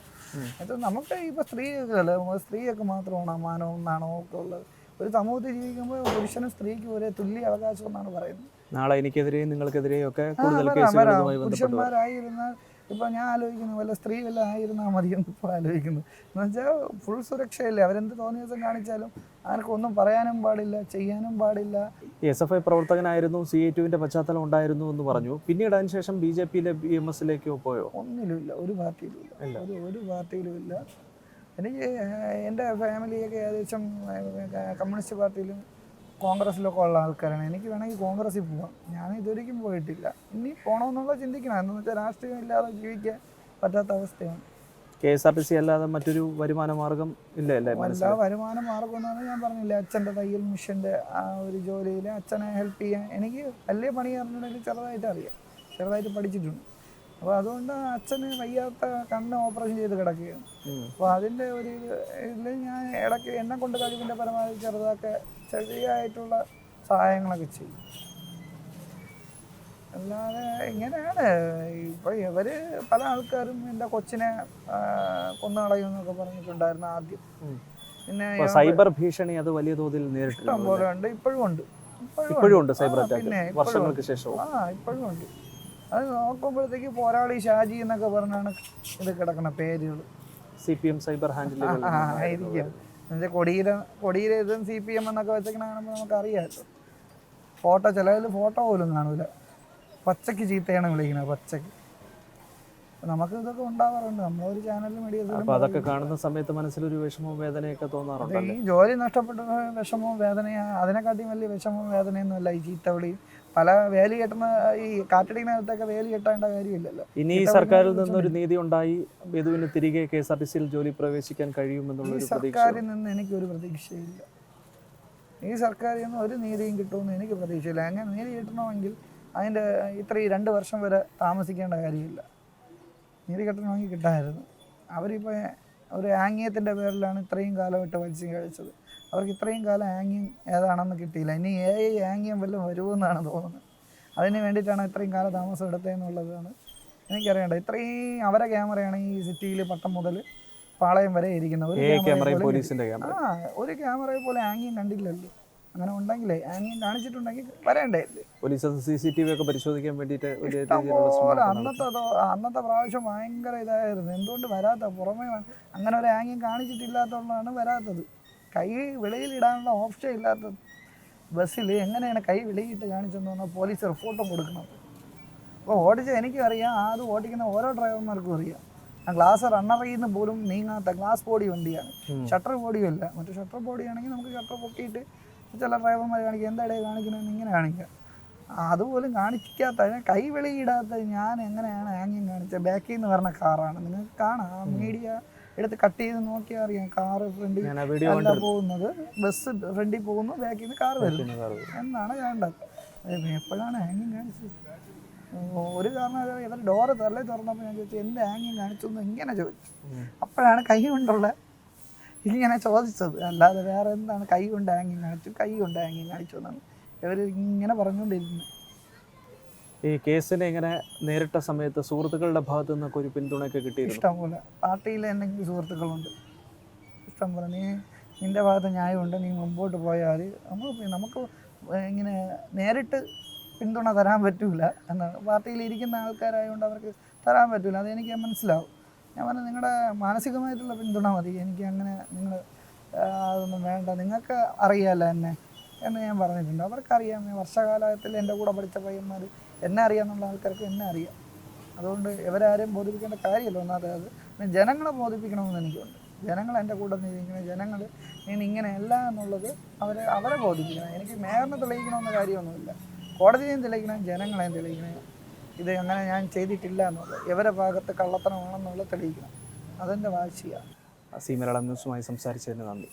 എന്നിട്ട് നമുക്ക് ഇപ്പോൾ സ്ത്രീകൾ സ്ത്രീയൊക്കെ മാത്രമാണ് മാനവും നാണവും ഒക്കെ ഉള്ളത്. ഒരു സമൂഹത്തിൽ ജീവിക്കുമ്പോൾ പുരുഷനും സ്ത്രീക്കും ഒരേ തുല്യ അവകാശം എന്നാണ് പറയുന്നത്.
നാളെ എനിക്കെതിരെയും നിങ്ങൾക്കെതിരെയും ഒക്കെ കൂടുതൽ ബന്ധപ്പെട്ട്
പുരുഷന്മാരായിരുന്നാൽ ഇപ്പൊ ഞാൻ ആലോചിക്കുന്നു വല്ല സ്ത്രീ വല്ല ആയിരുന്നാൽ മതിയെന്ന് ഇപ്പോൾ ആലോചിക്കുന്നു. എന്ന് വെച്ചാൽ ഫുൾ സുരക്ഷയില്ല? അവരെന്ത് തോന്നിയ ദിവസം കാണിച്ചാലും ആർക്കൊന്നും പറയാനും പാടില്ല ചെയ്യാനും പാടില്ല.
എസ് എഫ് ഐ പ്രവർത്തകനായിരുന്നു സി എ ടുവിന്റെ പശ്ചാത്തലം ഉണ്ടായിരുന്നു എന്ന് പറഞ്ഞു. പിന്നീട് അതിനുശേഷം ബി ജെ പിയിലെ ബി എം എസിലേക്കോ പോയോ?
ഒന്നിലുമില്ല ഒരു പാർട്ടിയിലും ഇല്ല.
ഇല്ല.
ഒരു ഒരു പാർട്ടിയിലും ഇല്ല എനിക്ക് എന്റെ ഫാമിലിയൊക്കെ ഏകദേശം കമ്മ്യൂണിസ്റ്റ് പാർട്ടിയിലും കോൺഗ്രസ്സിലൊക്കെ ഉള്ള ആൾക്കാരാണ്. എനിക്ക് വേണമെങ്കിൽ കോൺഗ്രസ്സിൽ പോവാം. ഞാൻ ഇതുവരെയ്ക്കും പോയിട്ടില്ല. ഇനി പോകണമെന്നുള്ള ചിന്തിക്കണം. എന്ന് വെച്ചാൽ രാഷ്ട്രീയം ഇല്ലാതെ ജീവിക്കാൻ പറ്റാത്ത അവസ്ഥയാണ്.
K S R T C അല്ലാതെ മറ്റൊരു വരുമാന മാർഗം ഇല്ല അല്ലേ?
വരുമാന മാർഗം മാർഗമെന്നാണ് ഞാൻ പറഞ്ഞില്ല അച്ഛന്റെ തയ്യൽ മിഷന്റെ ആ ഒരു ജോലിയിൽ അച്ഛനെ ഹെൽപ്പ് ചെയ്യാൻ. എനിക്ക് വലിയ പണി അറിഞ്ഞിട്ടുണ്ടെങ്കിൽ ചെറുതായിട്ട് അറിയാം ചെറുതായിട്ട് പഠിച്ചിട്ടുണ്ട്. അപ്പോൾ അതുകൊണ്ട് അച്ഛന് വയ്യാത്ത കണ്ണ് ഓപ്പറേഷൻ ചെയ്ത് കിടക്കുകയാണ്.
അപ്പൊ
അപ്പോൾ അതിന്റെ ഒരു ഇത് ഇതിൽ ഞാൻ ഇടയ്ക്ക് എന്നെ കൊണ്ട് കഴിവിന്റെ പരമാവധി ചെറുതാക്കെ ചെറിയായിട്ടുള്ള സഹായങ്ങളൊക്കെ ചെയ്യും. അല്ലാതെ ഇങ്ങനെയാണ്. ഇപ്പോൾ ഇവർ പല ആൾക്കാരും എന്റെ കൊച്ചിനെ കൊന്നു കളയുമെന്നൊക്കെ പറഞ്ഞിട്ടുണ്ടായിരുന്നു ആദ്യം. പിന്നെ
സൈബർ ഭീഷണി അത് വലിയ തോതിൽ
നേരിട്ടുണ്ട് ഇപ്പോഴും ഉണ്ട്.
ഇപ്പോഴും ഉണ്ട് സൈബർ അറ്റാക്ക് വർഷങ്ങൾക്ക് ശേഷം
ആ ഇപ്പോഴും ഉണ്ട്. അത് നോക്കുമ്പോഴത്തേക്ക് പോരാളി ഷാജി എന്നൊക്കെ പറഞ്ഞാണ് ഇത് കിടക്കുന്ന പേരുകൾ.
C P M cyber
handle ആയിരിക്കും. എന്നുവെച്ചാൽ കൊടിയില കൊടിയില ഇതും സി പി എം എന്നൊക്കെ വെച്ചേക്കണ കാണുമ്പോൾ നമുക്ക് അറിയാമല്ലോ ഫോട്ടോ ചിലതിൽ ഫോട്ടോ പോലും കാണൂല. പച്ചയ്ക്ക് ചീത്തയാണ് വിളിക്കുന്നത് പച്ചയ്ക്ക് നമുക്ക് ഇതൊക്കെ ഉണ്ടാവാറുണ്ട്. നമ്മളൊരു ചാനലിൽ മീഡിയ
അതൊക്കെ കാണുന്ന സമയത്ത് മനസ്സിലൊരു വിഷമവും വേദനയൊക്കെ തോന്നാറുണ്ട്
ഈ ജോലി നഷ്ടപ്പെട്ട വിഷമവും വേദനയും അതിനെക്കാട്ടിയും വലിയ വിഷമവും വേദനയൊന്നുമല്ല ഈ ചീത്തവിളി പല വേലി കെട്ടുന്ന ഈ കാറ്റടിനകത്തൊക്കെ വേലി കെട്ടേണ്ട കാര്യമില്ലല്ലോ.
ഇനി ഈ സർക്കാരിൽ
നിന്ന്
നിന്നൊരു നീതി ഉണ്ടായി ബിദുവിന് തിരികെ കെ എസ് ആർ ടി സിയിൽ ജോലി പ്രവേശിക്കാൻ കഴിയുമെന്നുള്ള
സർക്കാരിൽ നിന്ന് എനിക്കൊരു പ്രതീക്ഷയില്ല. ഈ സർക്കാരിൽ നിന്ന് ഒരു നീതിയും കിട്ടുമെന്ന് എനിക്ക് പ്രതീക്ഷയില്ല. അങ്ങനെ നീതി കിട്ടണമെങ്കിൽ അതിന്റെ ഇത്രയും രണ്ട് വർഷം വരെ താമസിക്കേണ്ട കാര്യമില്ല. നീതി കിട്ടണമെങ്കിൽ കിട്ടാമായിരുന്നു അവരിപ്പോൾ ഒരു ആംഗ്യത്തിന്റെ പേരിലാണ് ഇത്രയും കാലമായിട്ട് മത്സ്യം കഴിച്ചത്. അവർക്ക് ഇത്രയും കാലം ആംഗ്യം ഏതാണെന്ന് കിട്ടിയില്ല. ഇനി ഏ ആംഗ്യം വല്ലതും വരുമെന്നാണ് തോന്നുന്നത്. അതിന് വേണ്ടിയിട്ടാണ് ഇത്രയും കാലം താമസം എടുത്തതെന്നുള്ളതാണ് എനിക്കറിയേണ്ടത്. ഇത്രയും അവരെ ക്യാമറയാണ് ഈ സിറ്റിയിൽ പട്ടം മുതൽ പാളയം വരെ ഇരിക്കുന്നത്.
ക്യാമറ.
ആ ഒരു ക്യാമറയെ പോലെ ആംഗ്യം കണ്ടില്ലല്ലോ. അങ്ങനെ ഉണ്ടെങ്കിലേ ആംഗ്യം കാണിച്ചിട്ടുണ്ടെങ്കിൽ വരേണ്ടേ?
Police C C T V ഒക്കെ പരിശോധിക്കാൻ വേണ്ടിയിട്ട്.
അന്നത്തെ അന്നത്തെ പ്രാവശ്യം ഭയങ്കര ഇതായിരുന്നു. എന്തുകൊണ്ട് വരാത്ത പുറമേ അങ്ങനെ ഒരു ആംഗ്യം കാണിച്ചിട്ടില്ലാത്തതുകൊണ്ടാണ് വരാത്തത്. കൈ വെളിയിലിടാനുള്ള ഓപ്ഷൻ ഇല്ലാത്ത ബസ്സിൽ എങ്ങനെയാണ് കൈ വെളിയിട്ട് കാണിച്ചെന്ന് പറഞ്ഞാൽ പോലീസ് റിപ്പോർട്ടും കൊടുക്കണം. അപ്പോൾ ഓടിച്ച എനിക്കും അറിയാം അത് ഓടിക്കുന്ന ഓരോ ഡ്രൈവർമാർക്കും അറിയാം. ആ ഗ്ലാസ് റണ്ണറിൽ നിന്ന് പോലും നീങ്ങാത്ത ഗ്ലാസ് ബോഡി വണ്ടിയാണ്. ഷട്ടർ ബോഡിയും അല്ല. മറ്റേ ഷട്ടർ ബോഡി ആണെങ്കിൽ നമുക്ക് ഷട്ടർ പൊക്കിയിട്ട് ചില ഡ്രൈവർമാർ കാണിക്കുക എന്താ ഇടയിൽ കാണിക്കണമെന്ന് ഇങ്ങനെ കാണിക്കുക അതുപോലും കാണിക്കാത്ത കൈ വെളിയിടാത്ത ഞാൻ എങ്ങനെയാണ് ആംഗ്യം കാണിച്ചത്? ബാക്കിൽ നിന്ന് പറഞ്ഞ കാറാണ് നിങ്ങൾക്ക് കാണാം മീഡിയ എടുത്ത് കട്ട് ചെയ്ത് നോക്കിയാൽ അറിയാം. കാറ് ഫ്രണ്ടിൽ അല്ല പോകുന്നത്. ബസ് ഫ്രണ്ടിൽ പോകുന്നു ബാക്കിൽ നിന്ന് കാറ് വരുന്നു എന്നാണ് കണ്ടത്. അത് എപ്പോഴാണ് ഹാങ്ങിങ് കാണിച്ചത്? ഒരു കാരണം ഇവർ ഡോറ് തള്ളി തുറന്നപ്പോൾ ഞാൻ ചോദിച്ചു എന്റെ ഹാങ്ങിങ് കാണിച്ചു? എന്ന് ഇങ്ങനെ ചോദിച്ചു. അപ്പോഴാണ് കൈ കൊണ്ടുള്ള ഇങ്ങനെ ചോദിച്ചത്. അല്ലാതെ വേറെ എന്താണ്? കൈ കൊണ്ട് ഹാങ്ങിങ് കാണിച്ചു കൈ കൊണ്ട് ഹാങ്ങിങ് കാണിച്ചു എന്നാണ് ഇവർ ഇങ്ങനെ പറഞ്ഞുകൊണ്ടിരിക്കുന്നത്
ഈ കേസിനെ ഇങ്ങനെ നേരിട്ട സമയത്ത് സുഹൃത്തുക്കളുടെ ഭാഗത്തു നിന്നൊക്കെ ഒരു പിന്തുണയൊക്കെ കിട്ടിയിരുന്നു?
ഇഷ്ടംപോലെ. പാർട്ടിയിൽ എന്തെങ്കിലും സുഹൃത്തുക്കളുണ്ട്. ഇഷ്ടം പോലെ നീ നിന്റെ ഭാഗത്ത് ന്യായമുണ്ട്. നീ മുമ്പോട്ട് പോയാൽ നമ്മൾ നമുക്ക് ഇങ്ങനെ നേരിട്ട് പിന്തുണ തരാൻ പറ്റൂല എന്നാണ്. പാർട്ടിയിൽ ഇരിക്കുന്ന ആൾക്കാരായതുകൊണ്ട് അവർക്ക് തരാൻ പറ്റൂല. അതെനിക്ക് മനസ്സിലാവും. ഞാൻ പറഞ്ഞു നിങ്ങളുടെ മാനസികമായിട്ടുള്ള പിന്തുണ മതി. എനിക്ക് അങ്ങനെ നിങ്ങൾ അതൊന്നും വേണ്ട. നിങ്ങൾക്ക് അറിയാമല്ലോ എന്നെ എന്ന് ഞാൻ പറഞ്ഞിട്ടുണ്ട്. അവർക്കറിയാം. വർഷകാലത്തിൽ എന്റെ കൂടെ പഠിച്ച പയ്യന്മാർ എന്നെ അറിയാമെന്നുള്ള ആൾക്കാർക്ക് എന്നെ അറിയാം. അതുകൊണ്ട് ഇവരാരെയും ബോധിപ്പിക്കേണ്ട കാര്യമല്ല ഒന്നാമത് അത്. പിന്നെ ജനങ്ങളെ ബോധിപ്പിക്കണമെന്ന് എനിക്കുണ്ട്. ജനങ്ങൾ എന്റെ കൂടെ നിൽക്കുന്ന ജനങ്ങൾ ഇനി ഇങ്ങനെയല്ല എന്നുള്ളത് അവരെ അവരെ ബോധിപ്പിക്കണം. എനിക്ക് മേയറിനെ തെളിയിക്കണമെന്ന കാര്യമൊന്നുമില്ല. കോടതിയെയും തെളിയിക്കണം ജനങ്ങളെയും തെളിയിക്കണം. ഇത് അങ്ങനെ ഞാൻ ചെയ്തിട്ടില്ല എന്നുള്ളത്. ഇവരെ ഭാഗത്ത് കള്ളത്തനമാണെന്നുള്ളത് തെളിയിക്കണം. അതെന്റെ വാശിയാണ്
സി മലയാളം ന്യൂസുമായി സംസാരിച്ചതിന് നന്ദി.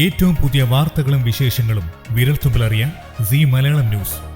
ഏറ്റവും പുതിയ വാർത്തകളും വിശേഷങ്ങളും വിരൽത്തുമ്പിലറിയാൻ സി മലയാളം ന്യൂസ്.